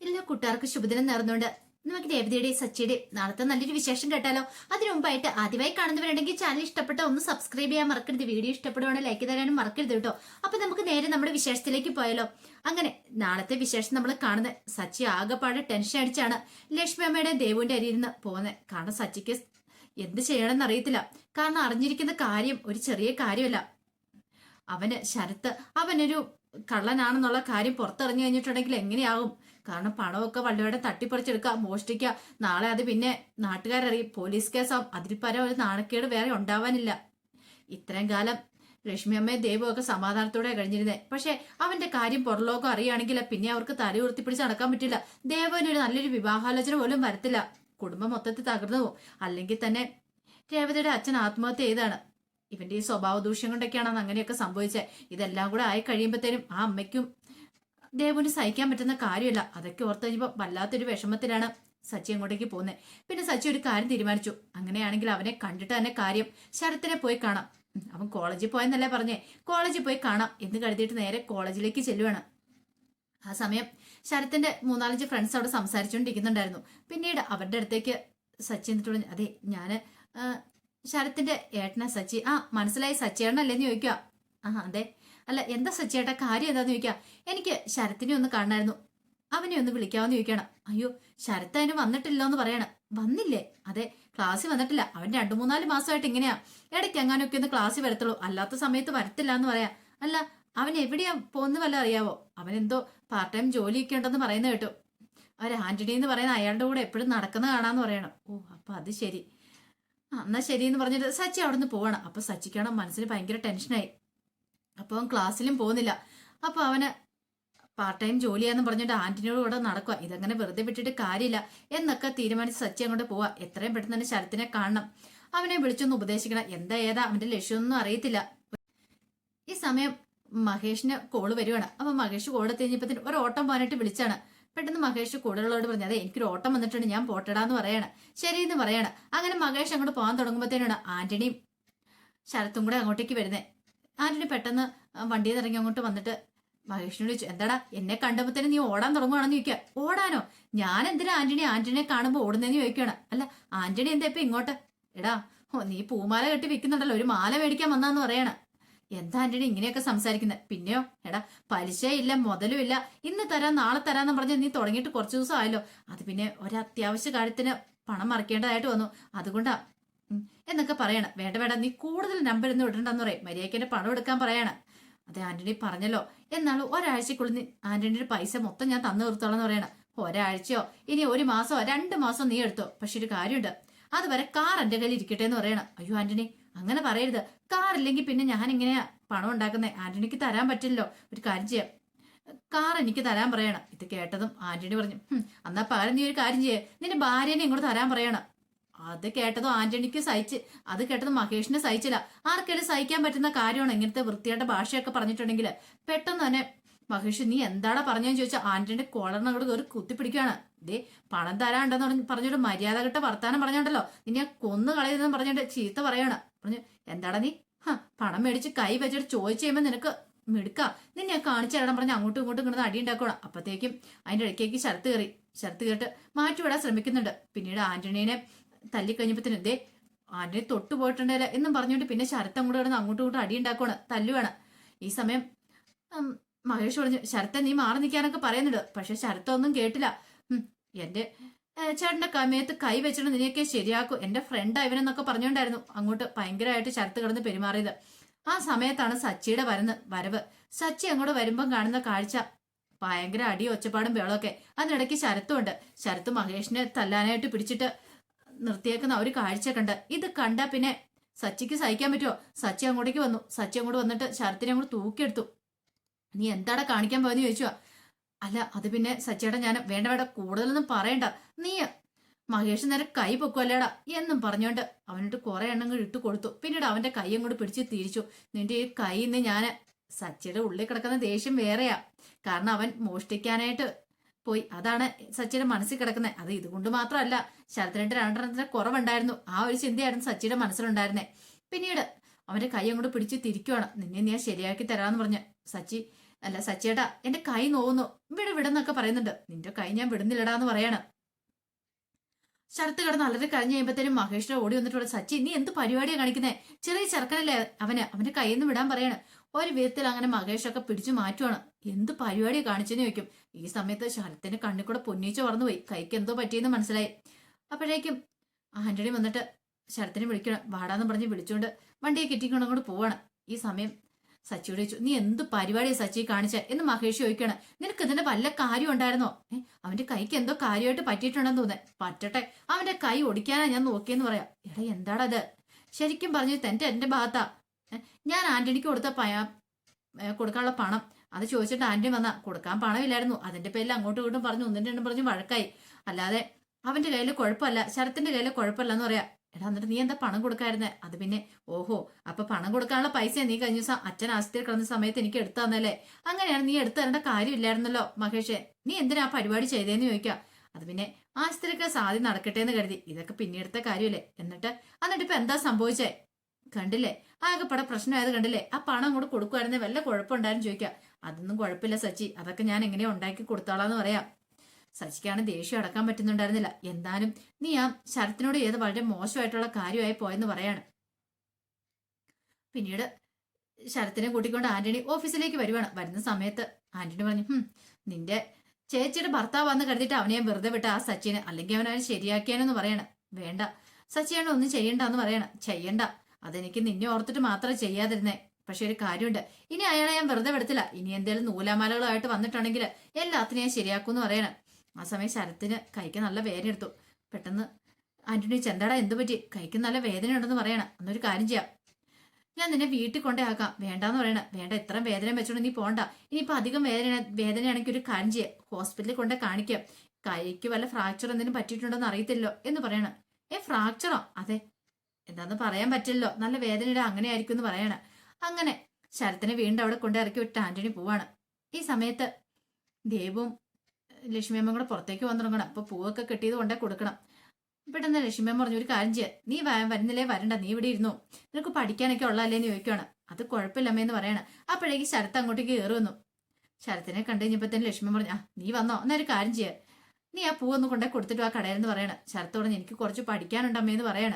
എല്ലാ കൂട്ടുകാർക്കും ശുഭദിനം നേർന്നുകൊണ്ട് നമുക്ക് രേവതിയുടെ സച്ചിയുടെ നാളത്തെ നല്ലൊരു വിശേഷം കേട്ടാലോ? അതിനു മുമ്പായിട്ട് ആദ്യമായി കാണുന്നവരുണ്ടെങ്കിൽ ചാനൽ ഇഷ്ടപ്പെട്ട ഒന്ന് സബ്സ്ക്രൈബ് ചെയ്യാൻ മറക്കരുത്. വീഡിയോ ഇഷ്ടപ്പെടുവാണെങ്കിൽ ലൈക്ക് തരാനും മറക്കരുത് കേട്ടോ. അപ്പൊ നമുക്ക് നേരെ നമ്മുടെ വിശേഷത്തിലേക്ക് പോയാലോ? അങ്ങനെ നാളത്തെ വിശേഷം നമ്മൾ കാണുന്നത് സച്ചി ആകെപ്പാടെ ടെൻഷൻ അടിച്ചാണ് ലക്ഷ്മി അമ്മയുടെ ദേവുവിന്റെ അരിയിൽ നിന്ന് പോകുന്നത് കാരണം സച്ചിക്ക് എന്ത് ചെയ്യണമെന്ന് അറിയത്തില്ല. കാരണം അറിഞ്ഞിരിക്കുന്ന കാര്യം ഒരു ചെറിയ കാര്യമല്ല. അവന് ശരത്ത് അവനൊരു കള്ളനാണെന്നുള്ള കാര്യം പുറത്തിറങ്ങി കഴിഞ്ഞിട്ടുണ്ടെങ്കിൽ എങ്ങനെയാകും? കാരണം പണമൊക്കെ വള്ളിയോടെ തട്ടിപ്പറിച്ചെടുക്കുക മോഷ്ടിക്കുക. നാളെ അത് പിന്നെ നാട്ടുകാരറിയും പോലീസ് കേസാവും. അതിൽ പരം ഒരു നാണക്കേട് വേറെ ഉണ്ടാവാനില്ല. ഇത്രയും കാലം രശ്മി അമ്മയും ദേവും ഒക്കെ സമാധാനത്തോടെ കഴിഞ്ഞിരുന്നേ. പക്ഷെ അവന്റെ കാര്യം പുറലോകം അറിയുകയാണെങ്കിൽ പിന്നെ അവർക്ക് തല ഉയർത്തിപ്പിടിച്ച് നടക്കാൻ പറ്റില്ല. ദേവന് ഒരു നല്ലൊരു വിവാഹാലോചന പോലും വരത്തില്ല. കുടുംബം മൊത്തത്തിൽ തകർന്നു പോകും. അല്ലെങ്കിൽ തന്നെ രേവതിയുടെ അച്ഛൻ ആത്മഹത്യ ചെയ്താണ് ഇവന്റെ ഈ സ്വഭാവ ദൂഷ്യം കൊണ്ടൊക്കെയാണ് അങ്ങനെയൊക്കെ സംഭവിച്ചത് ഇതെല്ലാം കൂടെ ആയി കഴിയുമ്പോഴത്തേനും ആ അമ്മയ്ക്കും ദേവുന് സഹിക്കാൻ പറ്റുന്ന കാര്യമല്ല. അതൊക്കെ ഓർത്ത് കഴിഞ്ഞപ്പോൾ വല്ലാത്തൊരു വിഷമത്തിലാണ് സച്ചി അങ്ങോട്ടേക്ക് പോകുന്നത് പിന്നെ സച്ചി ഒരു കാര്യം തീരുമാനിച്ചു. അങ്ങനെയാണെങ്കിൽ അവനെ കണ്ടിട്ട് തന്നെ കാര്യം ശരത്തിനെ പോയി കാണാം. അവൻ കോളേജിൽ പോയെന്നല്ലേ പറഞ്ഞേ. കോളേജിൽ പോയി കാണാം എന്ന് കരുതിയിട്ട് നേരെ കോളേജിലേക്ക് ചെല്ലുവാണ്. ആ സമയം ശരത്തിന്റെ മൂന്നാലഞ്ച് ഫ്രണ്ട്സ് അവിടെ സംസാരിച്ചുകൊണ്ടിരിക്കുന്നുണ്ടായിരുന്നു പിന്നീട് അവരുടെ അടുത്തേക്ക് സച്ചി എന്നിട്ട് പറഞ്ഞു അതെ ഞാൻ ശരത്തിന്റെ ഏട്ടനാ സച്ചി. ആ മനസ്സിലായി സച്ചിയേട്ടനല്ലേന്ന് ചോദിക്കുക ആ അതെ. അല്ല എന്താ സച്ചിയേട്ടാ കാര്യം എന്താന്ന് ചോദിക്കുക എനിക്ക് ശരത്തിനെ ഒന്ന് കാണണമായിരുന്നു അവനെ ഒന്ന് വിളിക്കാമെന്ന് ചോദിക്കണം. അയ്യോ ശരത്ത് അതിന് വന്നിട്ടില്ലോ എന്ന് പറയണം. വന്നില്ലേ? അതെ ക്ലാസ്സിൽ വന്നിട്ടില്ല. അവൻ രണ്ടു മൂന്നാൽ മാസമായിട്ട് ഇങ്ങനെയാ. ഇടയ്ക്ക് എങ്ങാനൊക്കെ ഒന്ന് ക്ലാസ്സിൽ വരത്തുള്ളൂ. അല്ലാത്ത സമയത്ത് വരത്തില്ല എന്ന് പറയാം. അല്ല അവൻ എവിടെയാ പോകുന്ന വല്ല അറിയാവോ? അവൻ എന്തോ പാർട്ട് ടൈം ജോലിയൊക്കെ ഉണ്ടെന്ന് പറയുന്നത് കേട്ടു. അവർ ആന്റണി എന്ന് പറയുന്ന അയാളുടെ കൂടെ എപ്പോഴും നടക്കുന്ന കാണാന്ന് പറയണം. ഓ അപ്പൊ അത് ശരി. എന്നാ ശരി എന്ന് പറഞ്ഞിട്ട് സച്ചി അവിടെ നിന്ന് പോവാണ്. അപ്പൊ സച്ചിക്കാണോ മനസ്സിന് ഭയങ്കര ടെൻഷനായി അപ്പൊ അവൻ ക്ലാസ്സിലും പോകുന്നില്ല. അപ്പോൾ അവന് പാർട്ട് ടൈം ജോലിയാന്ന് പറഞ്ഞിട്ട് ആന്റിനോട് കൂടെ നടക്കുക ഇതങ്ങനെ വെറുതെ വിട്ടിട്ട് കാര്യമില്ല എന്നൊക്കെ തീരുമാനിച്ച് സച്ചി അങ്ങോട്ട് പോവാ. എത്രയും പെട്ടെന്ന് തന്നെ ശരത്തിനെ കാണണം. അവനെ വിളിച്ചൊന്ന് ഉപദേശിക്കണം. എന്താ ഏതാ അവന്റെ ലക്ഷ്യമൊന്നും അറിയത്തില്ല. ഈ സമയം മഹേഷിന് കോൾ വരുവാണ്. അപ്പൊ മഹേഷ് കോൾ കഴിഞ്ഞപ്പത്തിന് ഒരു ഓട്ടം പോകാനായിട്ട് വിളിച്ചാണ്. പെട്ടെന്ന് മഹേഷ് കൂടുതലുള്ളവരോട് പറഞ്ഞു അതെ എനിക്കൊരു ഓട്ടം വന്നിട്ടുണ്ട്. ഞാൻ പോട്ടടാന്ന് പറയാണ്. ശരി എന്ന് പറയാണ്. അങ്ങനെ മഹേഷ് അങ്ങോട്ട് പോകാൻ തുടങ്ങുമ്പോഴത്തേനാണ് ആന്റണിയും ശരത്തും കൂടെ അങ്ങോട്ടേക്ക് വരുന്നത് ആന്റണി പെട്ടെന്ന് വണ്ടിയിൽ നിന്ന് ഇറങ്ങി അങ്ങോട്ട് വന്നിട്ട് മഹേഷിനോട് ചോദിച്ചു എന്താടാ എന്നെ തന്നെ നീ ഓടാൻ തുടങ്ങുവാണെന്ന് ചോദിക്കുക ഓടാനോ? ഞാൻ എന്തിനാ ആന്റണി ആന്റണിയെ കാണുമ്പോൾ ഓടുന്നതെന്ന് ചോദിക്കുകയാണ് അല്ല ആന്റണി എന്താ ഇപ്പൊ ഇങ്ങോട്ട്? എടാ ഓ നീ പൂമാല കെട്ടി വിൽക്കുന്നുണ്ടല്ലോ ഒരു മാല മേടിക്കാൻ വന്നാന്ന് പറയണ. എന്താ ആന്റണി ഇങ്ങനെയൊക്കെ സംസാരിക്കുന്നത് പിന്നെയോ? എടാ പലിശയില്ല മുതലും ഇല്ല. ഇന്ന് തരാം നാളെ തരാന്ന് പറഞ്ഞ് നീ തുടങ്ങിയിട്ട് കുറച്ച് ദിവസം ആയല്ലോ അത് പിന്നെ ഒരത്യാവശ്യ കാര്യത്തിന് പണം മറിക്കേണ്ടതായിട്ട് വന്നു. അതുകൊണ്ടാ എന്നൊക്കെ പറയണം. വേണ്ട വേണ്ട നീ കൂടുതൽ നമ്പർ ഒന്നും ഇടണ്ടെന്ന് പറയും. മര്യാദയ്ക്ക് പണം എടുക്കാൻ പറയാണ്. അതെ ആന്റണി പറഞ്ഞല്ലോ. എന്നാൽ ഒരാഴ്ചക്കുള്ളിൽ ആന്റണിയുടെ പൈസ മൊത്തം ഞാൻ തന്നു തീർത്തോളാം എന്ന് പറയണം. ഒരാഴ്ചയോ? ഇനി ഒരു മാസമോ? രണ്ട് മാസോ നീ എടുത്തോ. പക്ഷെ ഒരു കാര്യമുണ്ട്. അതുവരെ കാർ എന്റെ കയ്യിൽ ഇരിക്കട്ടെ എന്ന് പറയണം. അയ്യോ ആന്റണി അങ്ങനെ പറയരുത്. കാർ ഇല്ലെങ്കിൽ പിന്നെ ഞാൻ എങ്ങനെയാ പണം ഉണ്ടാക്കുന്നത് ആന്റണിക്ക് തരാൻ പറ്റില്ലല്ലോ. ഒരു കാര്യം ചെയ്യാം. കാർ എനിക്ക് തരാൻ പറയണം. ഇത് കേട്ടതും ആന്റണി പറഞ്ഞു അന്നാ പകരം നീ ഒരു കാര്യം ചെയ്യേ. നിന്റെ ഭാര്യനെ ഇങ്ങോട്ട് തരാൻ പറയണം. അത് കേട്ടതോ ആന്റണിക്ക് സഹിച്ച് അത് കേട്ടത് മഹേഷിനെ സഹിച്ചില്ല. ആർക്കെങ്കിലും സഹിക്കാൻ പറ്റുന്ന കാര്യമാണ് ഇങ്ങനത്തെ വൃത്തിയായിട്ട് ഭാഷയൊക്കെ പറഞ്ഞിട്ടുണ്ടെങ്കിൽ പെട്ടെന്ന് തന്നെ മഹേഷ് നീ എന്താടാ പറഞ്ഞെന്ന് ചോദിച്ചാൽ ആന്റണി കോളറിന് ഒരു കുത്തിപ്പിടിക്കുകയാണ് ദേ പണം തരാണ്ടെന്ന് പറഞ്ഞ് പറഞ്ഞോട്ട് മര്യാദ കിട്ട വർത്താനം പറഞ്ഞോണ്ടല്ലോ. നിന്നെ കൊന്നു കളയുന്നെന്ന് പറഞ്ഞോണ്ട് ചീത്ത പറയാണ് പറഞ്ഞു എന്താടാ നീ? ഹ പണം മേടിച്ച് കൈ വെച്ചിട്ട് ചോദിച്ചു കഴിയുമ്പോൾ നിനക്ക് നീ നിന്നെ കാണിച്ചു തരണം പറഞ്ഞ് അങ്ങോട്ടും ഇങ്ങോട്ടും കിടന്ന് അടി ഉണ്ടാക്കണം അപ്പത്തേക്കും അതിന്റെ ഇടയ്ക്കേക്ക് ശരത്ത് കയറി. ശരത്ത് കേട്ട് മാറ്റിവിടാൻ ശ്രമിക്കുന്നുണ്ട്. പിന്നീട് ആന്റണീനെ തല്ലിക്കഴിഞ്ഞപ്പത്തിന് ദേ ആന്റണി തൊട്ടു പോയിട്ടുണ്ടല്ലോ എന്നും പറഞ്ഞുകൊണ്ട് പിന്നെ ശരത്ത് അങ്ങോട്ട് കിടന്ന് അങ്ങോട്ടും ഇങ്ങോട്ടും അടി ഉണ്ടാക്കുവാണ്. തല്ലുവാണ് ഈ സമയം മഹേഷ് പറഞ്ഞു ശരത്തെ നീ മാറി നിൽക്കാനൊക്കെ പറയുന്നുണ്ട്. പക്ഷെ ശരത്തൊന്നും കേട്ടില്ല. എന്റെ ചേട്ടന്റെ കമയത്ത് കൈ വെച്ചിട്ട് നിന്നെയൊക്കെ ശരിയാക്കും. എന്റെ ഫ്രണ്ട് ഇവനെന്നൊക്കെ പറഞ്ഞുകൊണ്ടായിരുന്നു അങ്ങോട്ട് ഭയങ്കരമായിട്ട് ശരത്ത് കിടന്ന് പെരുമാറിയത്. ആ സമയത്താണ് സച്ചിയുടെ വരുന്ന വരവ്. സച്ചി അങ്ങോട്ട് വരുമ്പം കാണുന്ന കാഴ്ച. ഭയങ്കര അടിയും ഒച്ചപ്പാടും ബേളൊക്കെ അതിനിടയ്ക്ക് ശരത്തും ഉണ്ട്. ശരത്ത് മഹേഷിനെ തല്ലാനായിട്ട് പിടിച്ചിട്ട് നിർത്തിയേക്കുന്ന ഒരു കാഴ്ച കണ്ട് ഇത് കണ്ട പിന്നെ സച്ചിക്ക് സഹിക്കാൻ പറ്റുമോ സച്ചി അങ്ങോട്ടേക്ക് വന്നു. സച്ചി അങ്ങോട്ട് വന്നിട്ട് ശരത്തിനെ അങ്ങോട്ട് തൂക്കിയെടുത്തു. നീ എന്താടാ കാണിക്കാൻ പോയെന്ന് ചോദിച്ചു അല്ല അത് പിന്നെ സച്ചിയുടെ ഞാൻ വേണ്ട വേണ്ട കൂടുതലൊന്നും പറയണ്ട. നീ മഹേഷ് നേരെ കൈ പൊക്കുവല്ലേടാ? എന്നും പറഞ്ഞുകൊണ്ട് അവനോട് കുറെ എണ്ണങ്ങൾ ഇട്ട് കൊടുത്തു. പിന്നീട് അവന്റെ കൈ അങ്ങോട്ട് പിടിച്ച് തിരിച്ചു. നിന്റെ ഈ കൈ ഇന്ന് ഞാൻ സച്ചിയുടെ ഉള്ളിൽ കിടക്കുന്ന ദേഷ്യം വേറെയാ. കാരണം അവൻ മോഷ്ടിക്കാനായിട്ട് പോയി. അതാണ് സച്ചിയുടെ മനസ്സിൽ കിടക്കുന്നത് അത് ഇതുകൊണ്ട് മാത്രമല്ല ശരത്തിനായിട്ട് രണ്ടെണ്ണത്തിന് കുറവുണ്ടായിരുന്നു. ആ ഒരു ചിന്തയായിരുന്നു സച്ചിയുടെ മനസ്സിലുണ്ടായിരുന്നത് പിന്നീട് അവന്റെ കൈ അങ്ങോട്ട് പിടിച്ച് തിരിക്കുവാണ്. നിന്നെ ഞാൻ ശരിയാക്കി തരാന്ന് പറഞ്ഞു സച്ചി അല്ല സച്ചേട്ടാ എന്റെ കൈ നോവുന്നു. ഇവിടെ വിടുന്നൊക്കെ പറയുന്നുണ്ട്. നിന്റെ കൈ ഞാൻ വിടുന്നില്ലടാന്ന് പറയാണ്. ശരത്ത് കിടന്ന് അലറി കരഞ്ഞു കഴിയുമ്പോഴത്തേനും മഹേഷിനെ ഓടി വന്നിട്ടുള്ള സച്ചി നീ എന്ത് പരിപാടിയാണ് കാണിക്കുന്നത് ചെറിയ ചെറുക്കനല്ലേ അവന്? അവന്റെ കൈയിൽ നിന്ന് വിടാൻ പറയാണ്. ഒരു വിധത്തിൽ അങ്ങനെ മഹേഷൊക്കെ പിടിച്ചു മാറ്റുവാണ്. എന്ത് പരിപാടി കാണിച്ചെന്ന് ചോദിക്കും. ഈ സമയത്ത് ശരത്തിന്റെ കണ്ണിൽ കൂടെ പൊന്നീച്ച പറന്നുപോയി കൈക്ക് എന്തോ പറ്റിയെന്ന് മനസ്സിലായി. അപ്പോഴേക്കും ആന്റണി വന്നിട്ട് ശരത്തിനെ വിളിക്കണം. വാടാന്ന് പറഞ്ഞ് വിളിച്ചുകൊണ്ട് വണ്ടിയെ കിട്ടിക്കൊണ്ട് അങ്ങോട്ട് പോവാണ്. ഈ സമയം സച്ചിയോട് ചോദിച്ചു നീ എന്ത് പരിപാടിയാ സച്ചി കാണിച്ച? എന്ന് മഹേഷ് ചോദിക്കാണ്. നിനക്ക് ഇതിന്റെ വല്ല കാര്യം ഉണ്ടായിരുന്നോ? അവന്റെ കൈക്ക് എന്തോ കാര്യമായിട്ട് പറ്റിയിട്ടുണ്ടെന്ന് തോന്നേ പറ്റട്ടെ അവന്റെ കൈ ഒടിക്കാനാ ഞാൻ നോക്കിയെന്ന് പറയാം. എടാ എന്താടാ അത് ശരിക്കും പറഞ്ഞു തന്റെ എന്റെ ഭാഗത്താ. ഞാൻ ആന്റണിക്ക് കൊടുത്ത പയ കൊടുക്കാനുള്ള പണം. അത് ചോദിച്ചിട്ട് ആന്റണി വന്ന കൊടുക്കാൻ പണമില്ലായിരുന്നു. അതിന്റെ പേരിൽ അങ്ങോട്ടും ഇങ്ങോട്ടും പറഞ്ഞു ഒന്നിന്റെ രണ്ടും പറഞ്ഞു വഴക്കായി. അല്ലാതെ അവന്റെ കയ്യിൽ കുഴപ്പമില്ല ശരത്തിന്റെ കയ്യിൽ കുഴപ്പമില്ല എന്ന് പറയാ. എടാ എന്നിട്ട് നീ എന്താ പണം കൊടുക്കായിരുന്നേ? അത് പിന്നെ ഓഹോ അപ്പൊ പണം കൊടുക്കാനുള്ള പൈസ നീ കഴിഞ്ഞ ദിവസം അച്ഛൻ ആസ്തിയിൽ കിടന്ന സമയത്ത് എനിക്ക് എടുത്തു തന്നല്ലേ? അങ്ങനെയാണ് നീ എടുത്തു തരേണ്ട കാര്യമില്ലായിരുന്നല്ലോ മഹേഷേ. നീ എന്തിനാ പരിപാടി ചെയ്തേന്ന് ചോദിക്കാം? അത് പിന്നെ ആസ്തിരൊക്കെ സാധ്യത നടക്കട്ടെ എന്ന് കരുതി. ഇതൊക്കെ പിന്നീടത്തെ കാര്യമല്ലേ? എന്നിട്ട് എന്നിട്ട് ഇപ്പൊ എന്താ സംഭവിച്ചേ? കണ്ടില്ലേ? ആകെപ്പടെ പ്രശ്നമായത് കണ്ടില്ലേ? ആ പണം അങ്ങോട്ട് കൊടുക്കുമായിരുന്നേ വല്ല കുഴപ്പമുണ്ടായിരുന്നു ചോദിക്കാം. അതൊന്നും കുഴപ്പമില്ല സച്ചി. അതൊക്കെ ഞാൻ എങ്ങനെയാ ഉണ്ടാക്കി കൊടുത്തോളാന്ന് പറയാം. സച്ചിക്കാണ് ദേഷ്യം അടക്കാൻ പറ്റുന്നുണ്ടായിരുന്നില്ല. എന്തായാലും നീ ആ ശരത്തിനോട് ചെയ്ത് വളരെ മോശമായിട്ടുള്ള കാര്യമായി പോയെന്ന് പറയാണ്. പിന്നീട് ശരത്തിനെ കൂട്ടിക്കൊണ്ട് ആന്റണി ഓഫീസിലേക്ക് വരുവാണ്. വരുന്ന സമയത്ത് ആന്റണി പറഞ്ഞു ഹും നിന്റെ ചേച്ചിയുടെ ഭർത്താവ് വന്ന് കരുതിയിട്ട് അവനെ വെറുതെ വിട്ട ആ സച്ചിനെ. അല്ലെങ്കിൽ അവനെ ശരിയാക്കിയാനെന്ന് പറയണം. വേണ്ട. സച്ചിയാണ് ഒന്നും ചെയ്യണ്ടെന്ന് പറയണം. ചെയ്യണ്ട. അതെനിക്ക് നിന്നെ ഓർത്തിട്ട് മാത്രമേ ചെയ്യാതിരുന്നേ. പക്ഷെ ഒരു കാര്യമുണ്ട്. ഇനി അയാളെ ഞാൻ വെറുതെ വിടത്തില്ല. ഇനി എന്തേലും നൂലാമാലകളുമായിട്ട് വന്നിട്ടുണ്ടെങ്കിൽ എല്ലാത്തിനും ഞാൻ ശരിയാക്കുമെന്ന് പറയണം. ആ സമയം ശരത്തിന് കൈക്ക് നല്ല വേദന എടുത്തു. പെട്ടെന്ന് ആന്റണി ചെന്താടാ എന്ത് പറ്റി? കൈക്ക് നല്ല വേദന ഉണ്ടെന്ന് പറയണം. എന്നൊരു കാര്യം ചെയ്യാം. ഞാൻ നിന്നെ വീട്ടിൽ കൊണ്ടേ ആക്കാം. വേണ്ടാന്ന് പറയണം. വേണ്ട ഇത്രയും വേദന വെച്ചോണ്ട് നീ പോണ്ട. ഇനിയിപ്പോ അധികം വേദന വേദനയാണെങ്കിൽ ഒരു കാര്യം ചെയ്യാം. ഹോസ്പിറ്റലിൽ കൊണ്ടേ കാണിക്കാം. കൈക്ക് വല്ല ഫ്രാക്ചർ എന്തെങ്കിലും പറ്റിയിട്ടുണ്ടോന്ന് അറിയത്തില്ലോ എന്ന് പറയണം. ഏ ഫ്രാക്ചറോ അതെ. എന്താന്ന് പറയാൻ പറ്റില്ലല്ലോ. നല്ല വേദനയുടെ അങ്ങനെ ആയിരിക്കും എന്ന് പറയണ. അങ്ങനെ ശരത്തിനെ വീണ്ടും അവിടെ കൊണ്ട് ഇറക്കി വിട്ട് ആന്റണി പോവാണ്. ഈ സമയത്ത് ദേവും ലക്ഷ്മിയമ്മ കൂടെ പുറത്തേക്ക് വന്നു തുടങ്ങണം. അപ്പൊ പൂവൊക്കെ കെട്ടിയത് കൊണ്ടേ കൊടുക്കണം. പെട്ടെന്ന് ലക്ഷ്മിയമ്മ പറഞ്ഞു ഒരു കാര്യം ചെയ്യാം. നീ വരുന്നില്ലേ? വരണ്ട. നീ ഇവിടെ ഇരുന്നു? നിനക്ക് പഠിക്കാനൊക്കെ ഉള്ളതല്ലേന്ന് ചോദിക്കുകയാണ് അത് കുഴപ്പമില്ലമ്മേന്ന് പറയണം. അപ്പോഴേക്ക് ശരത്ത് അങ്ങോട്ടേക്ക് കയറി വന്നു. ശരത്തിനെ കണ്ടു കഴിഞ്ഞപ്പോഴത്തേന് ലക്ഷ്മി പറഞ്ഞു ആ നീ വന്നോ? എന്നാ ഒരു കാര്യം ചെയ്യാം. നീ ആ പൂവൊന്ന് കൊണ്ടേ കൊടുത്തിട്ട് ആ കടയിൽ നിന്ന് പറയണം. ശരത്ത് പറഞ്ഞു എനിക്ക് കുറച്ച് പഠിക്കാനുണ്ട് അമ്മേന്ന് പറയണ.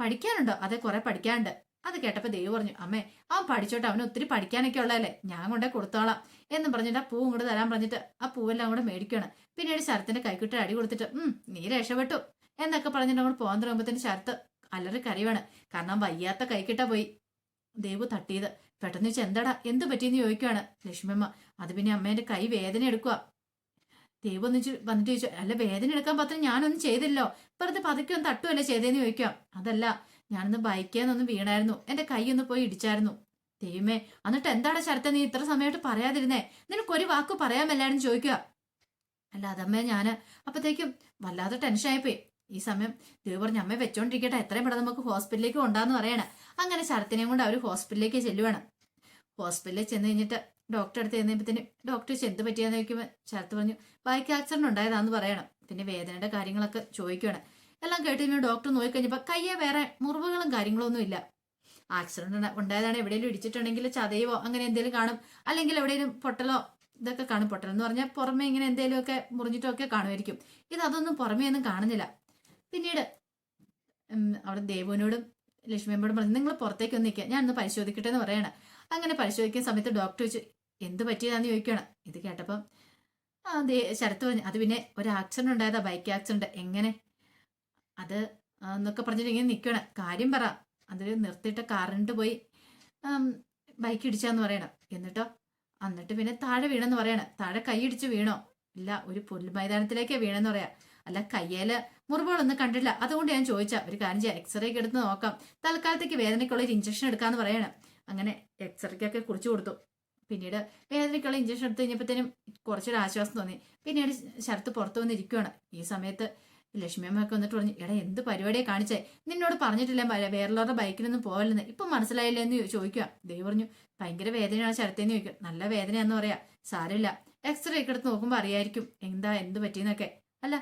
പഠിക്കാനുണ്ടോ? അതെ കുറെ പഠിക്കാനുണ്ട്. അത് കേട്ടപ്പോ ദേവ് പറഞ്ഞു അമ്മേ അവൻ പഠിച്ചോട്ടെ അവന് ഒത്തിരി പഠിക്കാനൊക്കെ ഉള്ളതല്ലേ? ഞാൻ കൊണ്ടേ കൊടുത്തോളാം. എന്ന് പറഞ്ഞിട്ട് ആ പൂ കൂടെ തരാൻ പറഞ്ഞിട്ട് ആ പൂവെല്ലാം കൂടെ മേടിക്കുകയാണ് പിന്നീട് ശരത്തിന്റെ കൈക്കുട്ടി അടി കൊടുത്തിട്ട് ഉം നീ രക്ഷപ്പെട്ടു. എന്നൊക്കെ പറഞ്ഞിട്ട് അങ്ങോട്ട് പോകാൻ തുടങ്ങുമ്പോഴത്തേന് ശരത്ത് അലറി കറിവാണ് കാരണം വയ്യാത്ത കൈക്കിട്ട പോയി. ദേവു തട്ടിയത്. പെട്ടെന്ന് വെച്ചാൽ എന്താടാ എന്ത് പറ്റിയെന്ന് ചോദിക്കുവാണ്? ലക്ഷ്മിയമ്മ അത് പിന്നെ അമ്മേന്റെ കൈ വേദന എടുക്കുക ദേവു ഒന്ന് ചോ- വന്നിട്ട് ചോദിച്ചു അല്ല വേദന എടുക്കാൻ പത്രം ഞാനൊന്നും ചെയ്തില്ലോ വെറുതെ പതുക്കെ ഒന്ന് തട്ടുമല്ലേ ചെയ്തേന്ന് ചോദിക്കാം അതല്ല ഞാനൊന്ന് ബൈക്കേന്നൊന്ന് വീണായിരുന്നു. എന്റെ കൈ ഒന്ന് പോയി ഇടിച്ചായിരുന്നു. ദൈവമേ എന്നിട്ട് എന്താണ് ശരത്ത നീ ഇത്ര സമയമായിട്ട് പറയാതിരുന്നേ? നിനക്ക് ഒരു വാക്ക് പറയാമല്ലായിരുന്നു ചോദിക്കുക. അല്ല അതമ്മേ ഞാൻ അപ്പത്തേക്കും വല്ലാതെ ടെൻഷനായിപ്പോയി ഈ സമയം ദേവ് പറഞ്ഞു അമ്മയെ വെച്ചോണ്ടിരിക്കട്ടെ. എത്രയും പെട്ടെന്ന് നമുക്ക് ഹോസ്പിറ്റലിലേക്ക് കൊണ്ടാന്ന് പറയണേ. അങ്ങനെ ശരത്തിനെയും കൊണ്ട് അവർ ഹോസ്പിറ്റലിലേക്ക് ചെല്ലുവാണ്. ഹോസ്പിറ്റലിൽ ചെന്ന് കഴിഞ്ഞിട്ട് ഡോക്ടറെ അടുത്ത് ചെന്നപ്പോഴത്തേന് ഡോക്ടർ ചെന്ത് പറ്റിയാന്ന് ചോദിക്കുമ്പോൾ ശരത്ത് പറഞ്ഞു ബൈക്ക് ആക്സിഡന്റ് ഉണ്ടായതാന്ന് പറയണം. പിന്നെ വേദനയുടെ കാര്യങ്ങളൊക്കെ ചോദിക്കുകയാണ് എല്ലാം കേട്ട് ഡോക്ടർ നോക്കിക്കഴിഞ്ഞപ്പോൾ കയ്യെ വേറെ മുറിവുകളും കാര്യങ്ങളൊന്നും ഇല്ല. ആക്സിഡന്റ് ഉണ്ടായതാണ് എവിടെയെങ്കിലും ഇടിച്ചിട്ടുണ്ടെങ്കിൽ ചതയോ അങ്ങനെ എന്തെങ്കിലും കാണും. അല്ലെങ്കിൽ എവിടെയെങ്കിലും പൊട്ടലോ ഇതൊക്കെ കാണും. പൊട്ടൽ എന്ന് പറഞ്ഞാൽ പുറമേ ഇങ്ങനെ എന്തെങ്കിലുമൊക്കെ മുറിഞ്ഞിട്ടോ ഒക്കെ കാണുമായിരിക്കും ഇത് അതൊന്നും പുറമേ ഒന്നും കാണുന്നില്ല. പിന്നീട് അവിടെ ദേവുവിനോടും ലക്ഷ്മിയമ്മയോടും പറഞ്ഞു നിങ്ങൾ പുറത്തേക്ക് ഒന്ന് നിൽക്കുക ഞാൻ ഒന്ന് പരിശോധിക്കട്ടെ എന്ന് പറയണം. അങ്ങനെ പരിശോധിക്കുന്ന സമയത്ത് ഡോക്ടർ ചോദിച്ചു എന്ത് പറ്റിയതാന്ന് ചോദിക്കണം ഇത് കേട്ടപ്പം ദേ ശരത്ത് പറഞ്ഞു അത് പിന്നെ ഒരു ആക്സിഡന്റ് ഉണ്ടായതാ ബൈക്ക് ആക്സിഡന്റ് എങ്ങനെ? അത് എന്നൊക്കെ പറഞ്ഞിട്ട് ഇങ്ങനെ നിൽക്കണം കാര്യം പറ. അതിൽ നിർത്തിയിട്ട് കാറിനിട്ട് പോയി ബൈക്ക് ഇടിച്ചാന്ന് പറയണം. എന്നിട്ടോ എന്നിട്ട് പിന്നെ താഴെ വീണെന്ന് പറയണം. താഴെ കൈയിടിച്ച് വീണോ? ഇല്ല ഒരു പുല്ല് മൈതാനത്തിലേക്കേ വീണെന്ന് പറയാം. അല്ല കയ്യേൽ മുറിവുകളൊന്നും കണ്ടില്ല അതുകൊണ്ട് ഞാൻ ചോദിച്ചാ ഒരു കാര്യം ചെയ്യാം. എക്സ്റേ ഒക്കെ എടുത്ത് നോക്കാം. തൽക്കാലത്തേക്ക് വേദനയ്ക്കുള്ള ഒരു ഇഞ്ചക്ഷൻ എടുക്കാന്ന് പറയണം. അങ്ങനെ എക്സ്റേക്കൊക്കെ കുറിച്ച് കൊടുത്തു. പിന്നീട് വേദനയ്ക്കുള്ള ഇഞ്ചക്ഷൻ എടുത്ത് കഴിഞ്ഞപ്പോഴത്തേനും കുറച്ചൊരു ആശ്വാസം തോന്നി. പിന്നീട് ശരത്ത് പുറത്തു വന്നിരിക്കുകയാണ് ഈ സമയത്ത് ലക്ഷ്മി അമ്മയൊക്കെ വന്നിട്ട് പറഞ്ഞു എടാ എന്ത് പരിപാടിയെ കാണിച്ചേ? നിന്നോട് പറഞ്ഞിട്ടില്ല വേറെയുള്ളവരുടെ ബൈക്കിലൊന്നും പോകലെന്ന് ഇപ്പൊ മനസ്സിലായില്ലേ എന്ന് ചോദിക്കുക ദൈവം പറഞ്ഞു ഭയങ്കര വേദനയാണ് ശരത്തേന്ന് ചോദിക്കുക നല്ല വേദനയാന്ന് പറയാ. സാരമില്ല. എക്സ്റേ ഒക്കെ എടുത്ത് നോക്കുമ്പോൾ അറിയായിരിക്കും എന്താ എന്ത് പറ്റിയെന്നൊക്കെ. അല്ല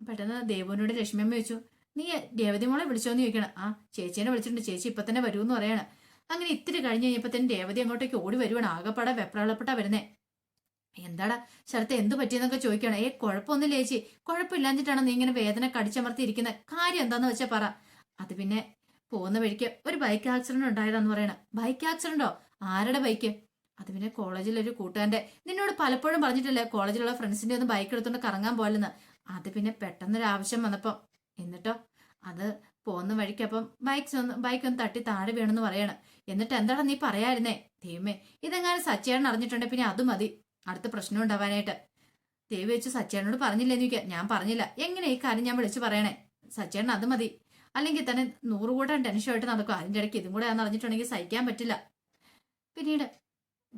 പെട്ടെന്ന് ദേവുവിനോട് ലക്ഷ്മിയമ്മ ചോദിച്ചു നീ രേവതി മോളെ വിളിച്ചോന്ന് ചോദിക്കണം? ആ ചേച്ചീനെ വിളിച്ചിട്ടുണ്ട്. ചേച്ചി ഇപ്പൊ തന്നെ വരുമെന്ന് പറയണം. അങ്ങനെ ഇത്തിരി കഴിഞ്ഞ് കഴിഞ്ഞപ്പോ രേവതി അങ്ങോട്ടേക്ക് ഓടി വരുവാണ്. ആകെപ്പാടെ വെപ്രാളപ്പെട്ടാ വരുന്നേ. എന്താടാ ശരത്തെ എന്ത് പറ്റിയെന്നൊക്കെ ചോദിക്കണം ഏ കുഴപ്പമൊന്നുമില്ല ചേച്ചി. കുഴപ്പമില്ലാഞ്ഞിട്ടാണ് നീ ഇങ്ങനെ വേദന കടിച്ചമർത്തി ഇരിക്കുന്നത് കാര്യം എന്താന്ന് വെച്ചാ പറ. അത് പിന്നെ പോകുന്ന വഴിക്ക് ഒരു ബൈക്ക് ആക്സിഡന്റ് ഉണ്ടായതാന്ന് പറയണ. ബൈക്ക് ആക്സിഡന്റോ ആരുടെ ബൈക്ക് അത് പിന്നെ കോളേജിലൊരു കൂട്ടുകാരന്റെ നിന്നോട് പലപ്പോഴും പറഞ്ഞിട്ടില്ലേ കോളേജിലുള്ള ഫ്രണ്ട്സിന്റെ ഒന്ന് ബൈക്ക് എടുത്തുകൊണ്ട് കറങ്ങാൻ പോലെന്ന് അത് പിന്നെ പെട്ടെന്നൊരു ആവശ്യം വന്നപ്പോ. എന്നിട്ടോ? അത് പോകുന്ന വഴിക്കപ്പം ബൈക്സ് ഒന്ന് ബൈക്ക് ഒന്ന് തട്ടി താഴെ വീണെന്ന് പറയണം. എന്നിട്ട് എന്താടാ നീ പറയായിരുന്നേ? ദൈവമേ ഇതെങ്ങാനും സച്ചേണൻ അറിഞ്ഞിട്ടുണ്ടെ പിന്നെ അത് മതി. അടുത്ത പ്രശ്നം ഉണ്ടാവാനായിട്ട്. ദേവി വെച്ച് സച്ചേണനോട് പറഞ്ഞില്ലേ എന്ന് ചോദിക്കാം. ഞാൻ പറഞ്ഞില്ല. എങ്ങനെ ഈ കാര്യം ഞാൻ വിളിച്ചു പറയണേ? സച്ചേണൻ അത് മതി. അല്ലെങ്കിൽ തന്നെ നൂറുകൂട്ടം ടെൻഷൻ ആയിട്ട് നടക്കും. അതിന്റെ ഇടയ്ക്ക് ഇതും കൂടെ അറിഞ്ഞിട്ടുണ്ടെങ്കിൽ സഹിക്കാൻ പറ്റില്ല. പിന്നീട്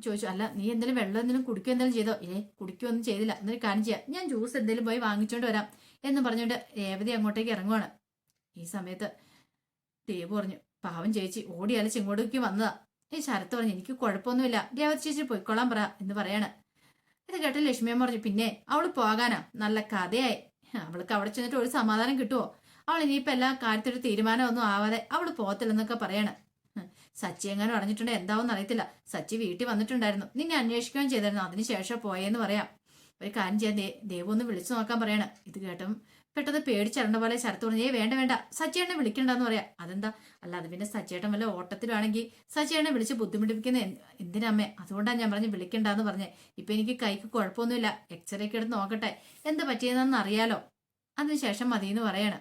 ചോദിച്ചു അല്ല നീ എന്തെങ്കിലും വെള്ളം എന്തെങ്കിലും കുടിക്കുക എന്തെങ്കിലും ചെയ്തോ? ഏ കുടിക്കുകയൊന്നും ചെയ്തില്ല. എന്നൊരു കാര്യം ചെയ്യാം. ഞാൻ ജ്യൂസ് എന്തെങ്കിലും പോയി വാങ്ങിച്ചോണ്ട് വരാം. എന്ന് പറഞ്ഞുകൊണ്ട് രേവതി അങ്ങോട്ടേക്ക് ഇറങ്ങുവാണ്. ഈ സമയത്ത് ദേവ് പറഞ്ഞു പാവം ചേച്ചി ഓടി അലച്ച് ഇങ്ങോട്ടേക്ക് വന്നതാ. ഈ ശരത്ത് പറഞ്ഞു എനിക്ക് കുഴപ്പമൊന്നുമില്ല. രേവതി ചേച്ചി പോയിക്കൊള്ളാൻ പറ എന്ന് പറയാണ്. ഇത് കേട്ട ലക്ഷ്മിയമ്മ പറഞ്ഞു പിന്നെ അവൾ പോകാനാ. നല്ല കഥയായി. അവൾക്ക് അവിടെ ചെന്നിട്ട് ഒരു സമാധാനം കിട്ടുമോ അവൾ ഇനിയിപ്പോ എല്ലാ കാര്യത്തിലൊരു തീരുമാനമൊന്നും ആവാതെ അവൾ പോകത്തില്ലെന്നൊക്കെ പറയാണ്. സച്ചി എങ്ങനെ പറഞ്ഞിട്ടുണ്ട് എന്താവെന്ന് അറിയത്തില്ല. സച്ചി വീട്ടിൽ വന്നിട്ടുണ്ടായിരുന്നു. നിന്നെ അന്വേഷിക്കുകയും ചെയ്തായിരുന്നു അതിനുശേഷം പോയെന്ന് പറയാം. ഒരു കാര്യം ചെയ്യാൻ ദേവു ഒന്ന് വിളിച്ചു നോക്കാൻ പറയാണ്. ഇത് കേട്ടും പെട്ടെന്ന് പേടിച്ചറിഞ്ഞ പോലെ ശരത്ത് പറഞ്ഞു ഏ വേണ്ട വേണ്ട സച്ചേട്ടനെ വിളിക്കണ്ടെന്ന് പറയാം. അതെന്താ? അല്ല അത് പിന്നെ സച്ചേട്ടൻ വല്ല ഓട്ടത്തിലാണെങ്കിൽ സച്ചേട്ടനെ വിളിച്ച് ബുദ്ധിമുട്ടിപ്പിക്കുന്ന എന്തിനമ്മേ അതുകൊണ്ടാണ് ഞാൻ പറഞ്ഞ് വിളിക്കണ്ടെന്ന് പറഞ്ഞേ. ഇപ്പൊ എനിക്ക് കൈക്ക് കുഴപ്പമൊന്നുമില്ല. എക്സ്റേ ഒക്കെ എടുത്ത് നോക്കട്ടെ. എന്ത് പറ്റിയതെന്ന് അറിയാലോ. അതിനുശേഷം മതിയെന്ന് പറയണം.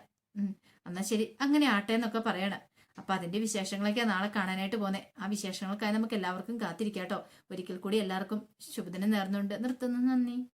എന്നാ ശരി. അങ്ങനെ ആട്ടെ എന്നൊക്കെ പറയണം. അപ്പൊ അതിന്റെ വിശേഷങ്ങളൊക്കെ നാളെ കാണാനായിട്ട് പോന്നെ. ആ വിശേഷങ്ങൾക്കായി നമുക്ക് എല്ലാവർക്കും കാത്തിരിക്കാട്ടോ. ഒരിക്കൽ കൂടി എല്ലാവർക്കും ശുഭദിനം നേർന്നുകൊണ്ട് നിർത്തുന്നു. നന്ദി.